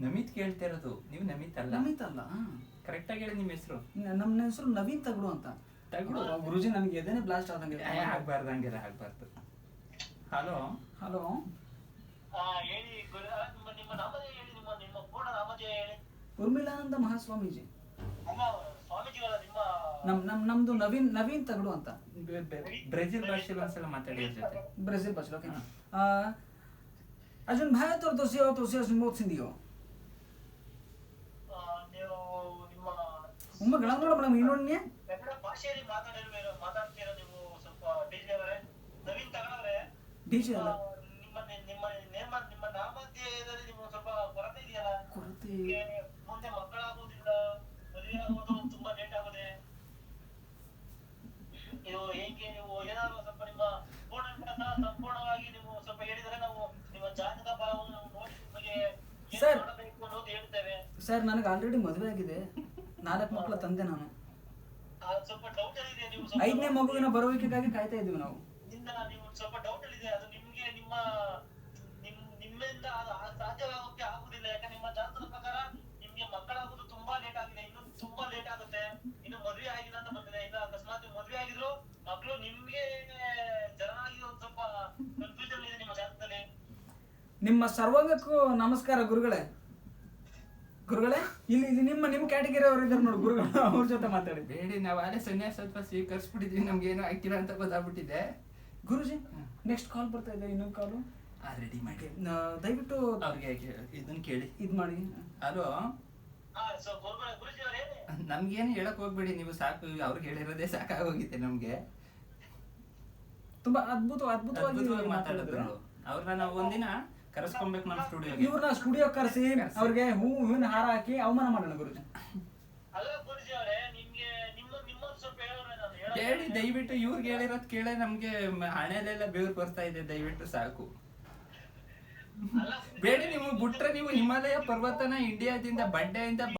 ನಮಿತ್ ಕೇಳ್ತಿರೋದು ನೀವು ನಮಿತ್ ಅಲ್ಲ? ನಮಿತ್ ಅಲ್ಲ ಕರೆಕ್ಟ್ ಆಗಿ ಹೇಳಿ ನಿಮ್ಮ ಹೆಸರು. ನಮ್ಮ ಹೆಸರು ನವೀನ್ ತಗಡು ಅಂತ. ತಗಡು? ಗುರುಜಿ ನನಗೆ ಎದೇನೆ ಬ್ಲಾಸ್ಟ್ ಆದಂಗೆ ಆಗ್ಬಾರ್ದು ಹಂಗೆಲ್ಲ ಆಗ್ಬಾರ್ದು. ಹಲೋ ಹಲೋ ಆ, ಹೇಳಿ ಗುರು- ನಿಮ್ಮ ನಿಮ್ಮ ಹೇಳಿ ನಿಮ್ಮ ನಿಮ್ಮ ಪೂರ್ಣ ನಾಮಧೇಯ ಹೇಳಿ. ಉರ್ಮಿಲಾನಂದ ಮಹಾಸ್ವಾಮೀಜಿ. ಅಲ್ಲ ಸ್ವಾಮೀಜಿಗಳ ನಿಮ್ಮ ನಮ್ ನಮ್ ನಮ್ದು ನವೀನ್ ನವೀನ್ ತಗಡು ಅಂತ. ಬ್ರೆಜಿಲ್ ಭಾಷೆ ಒಂದ್ಸಲ ಮಾತಾಡಿ ಜೊತೆ. ಬ್ರೆಜಿಲ್ ಭಾಷೆ ಓಕೆ. ಅರ್ಜುನ್ ಭಾಯ್ ತೋರ್ ತೋಸಿಯೋ ತೋಸಿಯೋ ಸುಮೋತ್ ಸಿಂದಿಯೋ ಆ, ನೀವು ನಿಮ್ಮ ಉಮ್ಮ ಗಳಂಗಳ ಮೇಡಮ್ ಇನ್ನೊಂದು ಕನ್ನಡ ಭಾಷೆಯಲ್ಲಿ ಮಾತಾಡಿರೋ ಮಾತಾಡ್ತೀರಾ ನೀವು ಸ್ವಲ್ಪ ಡಿಜೆ ಅವರೇ ನವೀನ್ ತಗೊಳವ್ರೆ ಡಿಜೆ ಅಲ್ಲ. ನಿಮ್ಮ ನಿಮ್ಮ ನೇಮ ನಿಮ್ಮ ನಾಮಧೇಯದಲ್ಲಿ ನೀವು ಸ್ವಲ್ಪ ಕೊರತೆ ಇದೆಯಲ್ಲ? ಕೊರತೆ. ಮುಂದೆ ಮಕ್ಕಳಾಗೋದಿಲ್ಲ ಮದುವೆ ಆಗೋದು ತುಂಬಾ ಲೇಟ್ ಆಗುತ್ತೆ ಇದು ಹೇಗೆ ನೀವು ಏನಾದ್ರು ಸ್ವಲ್ಪ ನಿಮ್ಮ ಪೂರ್ಣ ಸಂಪೂರ್ಣವಾಗಿ ನೀವು ಸ್ವಲ್ಪ ಹೇಳಿದ್ರೆ ನಾವು ನಿಮ್ಮ ಜಾತಕ ಭಾವವನ್ನು ನಾವು ನೋಡಿ ನಿಮಗೆ ಸರ್ ಅನ್ನೋದು ಹೇಳ್ತೇವೆ. ಸರ್ ನನಗೆ ಆಲ್ರೆಡಿ ಮದುವೆ ಆಗಿದೆ. ನಾಲ್ಕು ಮಕ್ಕಳ ತಂದೆ ನಾನು. ಆ, ಸ್ವಲ್ಪ ಡೌಟ್ ಇದೆ ನೀವು ಐದನೇ ಮಗುವಿನ ಬರುವಿಕೆಗಾಗಿ ಕಾಯ್ತಾ ಇದೀವಿ ನಾವು. ಸ್ವಲ್ಪ ಡೌಟ್ ಇದೆ. ಅದು ನಿಮ್ಗೆ ನಿಮ್ಮ ನಿಮ್ ನಿಮ್ಮಿಂದ ಸಾಧ್ಯವಾಗೋಕೆ ಆಗುದಿಲ್ಲ. ಯಾಕಂದ್ರೆ ನಿಮ್ಮ ಜಾತಕದ ಪ್ರಕಾರ ನಿಮ್ಗೆ ಮಕ್ಕಳಾಗೋದು ತುಂಬಾ ಲೇಟ್ ಆಗಿದೆ. ಇನ್ನು ತುಂಬಾ ಲೇಟ್ ಆಗುತ್ತೆ. ಇನ್ನು ಮದುವೆ ಆಗಿಲ್ಲ ಅಂತ ಬಂದಿದೆ. ಇಲ್ಲ ಅಕಸ್ಮಾತ್ ಮದ್ವೆ ಮದುವೆ ಆಗಿದ್ರು ಮಕ್ಕಳು ನಿಮ್ಗೆ ಜನರಾಗಿ ಒಂದ್ ಸ್ವಲ್ಪ ಕನ್ಫ್ಯೂಷನ್ ಇದೆ ನಿಮ್ಮ ಜಾತಕದಲ್ಲಿ ನಿಮ್ಮ ಸರ್ವಾಂಗಕ್ಕೂ ನಮಸ್ಕಾರ ಗುರುಗಳೇ. ಗುರುಗಳೇ ಇಲ್ಲಿ ಇಲ್ಲಿ ನಿಮ್ಮ ನಿಮ್ಮ ಕ್ಯಾಟಗರಿ ಅವರು ಇದ್ದಾರೆ ನೋಡಿ ಗುರುಗಳು ಅವ್ರ ಜೊತೆ ಮಾತಾಡಿ. ಬೇಡಿ ನಾವು ಆಲೆ ಸನ್ಯಾಸತ್ವ ಸ್ವೀಕರಿಸ್ಬಿಟ್ಟಿದ್ವಿ ನಮ್ಗೆ ಏನೋ ಆಗ್ತಿಲ್ಲ ಅಂತ ಗೊತ್ತಾಗ್ಬಿಟ್ಟಿದೆ. ಗುರುಜಿ ನೆಕ್ಸ್ಟ್ ಕಾಲ್ ಬರ್ತಾ ಇದೆ ಇನ್ನೊಂದು ಕಾಲು ರೆಡಿ ಮಾಡಿ. ದಯವಿಟ್ಟು ಅವ್ರಿಗೆ ಇದನ್ನ ಕೇಳಿ. ಇದು ಮಾಡಿ. ಹಲೋ ಹಾ ಸೊ ಗುರುಜಿ ಅವರೇ. ನಮ್ಗೇನು ಹೇಳಕ್ ಹೋಗ್ಬೇಡಿ ನೀವು ಸಾಕು ಅವ್ರಿಗೆ ಹೇಳಿರೋದೇ ಸಾಕಾಗೋಗಿದೆ ನಮ್ಗೆ. ತುಂಬಾ ಅದ್ಭುತ ಅದ್ಭುತವಾಗಿ ಮಾತಾಡಿದ್ರು. ಅವ್ರನ್ನ ನಾವು ಒಂದಿನ ಕರೆಸ್ಕೊಬೇಕು ನಮ್ಮ ಸ್ಟುಡಿಯೋಗೆ ಇವ್ರನ್ನ ಸ್ಟುಡಿಯೋ ಕರೆಸಿ. ಅವ್ರಿಗೆ ಹೂ ಹೂವಿನ ಹಾರ ಹಾಕಿ ಅವಮಾನ ಮಾಡೋಣ ಗುರುಜಿ ಅಲ್ಲ ಗುರುಜಿ ಅವರೇ ನಿಮ್ಗೆ ನಿಮ್ಮ ನಿಮ್ಮ ಸ್ವಲ್ಪ ಹೇಳೋರೆ ನಾನು ಹೇಳೋದು. ಹೇಳಿ ದಯವಿಟ್ಟು ಇವ್ರಿಗೆ ಹೇಳಿರೋದು ಕೇಳೇ ನಮ್ಗೆ ಹಣೆಲೆಲ್ಲ ಬೇವ್ರು ಬರ್ತಾ ಇದೆ ದಯವಿಟ್ಟು ಸಾಕು ಬೇಡಿ ನೀವು ಬಿಟ್ರೆ ನೀವು ಹಿಮಾಲಯ ಪರ್ವತನ ಇಂಡಿಯಾದಿಂದ ಬಂಡೆಯಿಂದ